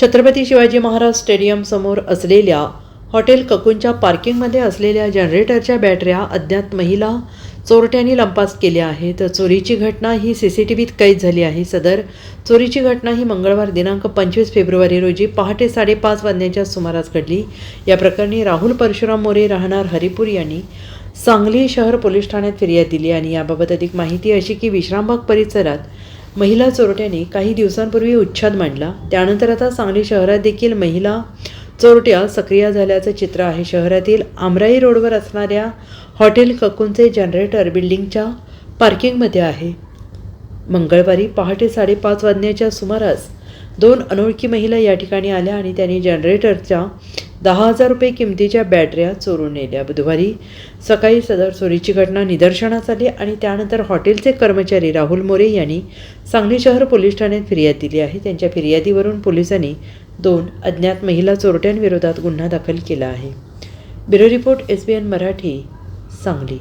छत्रपती शिवाजी महाराज स्टेडियमसमोर असलेल्या हॉटेल ककूनच्या पार्किंगमध्ये असलेल्या जनरेटरच्या बॅटऱ्या अज्ञात महिला चोरट्यांनी लंपास केल्या आहेत. चोरीची घटना ही सी सी टी व्हीत कैद झाली आहे. सदर चोरीची घटना ही मंगळवार दिनांक पंचवीस फेब्रुवारी रोजी पहाटे साडेपाच वाजण्याच्या सुमारास घडली. या प्रकरणी राहुल परशुराम मोरे राहणार हरिपूर यांनी सांगली शहर पोलीस ठाण्यात फिर्याद दिली आणि याबाबत अधिक माहिती अशी की विश्रामबाग परिसरात महिला चोरट्याने काही दिवसांपूर्वी उच्छाद मांडला. त्यानंतर आता सांगली शहरात देखील महिला चोरट्या सक्रिय झाल्याचं चित्र आहे. शहरातील आमराई रोडवर असणाऱ्या हॉटेल ककूनचे जनरेटर बिल्डिंगच्या पार्किंगमध्ये आहे. मंगळवारी पहाटे साडेपाच वाजण्याच्या सुमारास दोन अनोळखी महिला या ठिकाणी आल्या आणि त्यांनी जनरेटरच्या दहा हजार रुपये किमतीच्या बॅटऱ्या चोरून नेल्या. बुधवारी सकाळी सदर चोरीची घटना निदर्शनास आली आणि त्यानंतर हॉटेलचे कर्मचारी राहुल मोरे यांनी सांगली शहर पोलीस ठाण्यात फिर्याद दिली आहे. त्यांच्या फिर्यादीवरून पोलिसांनी दोन अज्ञात महिला चोरट्यांविरोधात गुन्हा दाखल केला आहे. Bureau report S B N Marathi Sangli.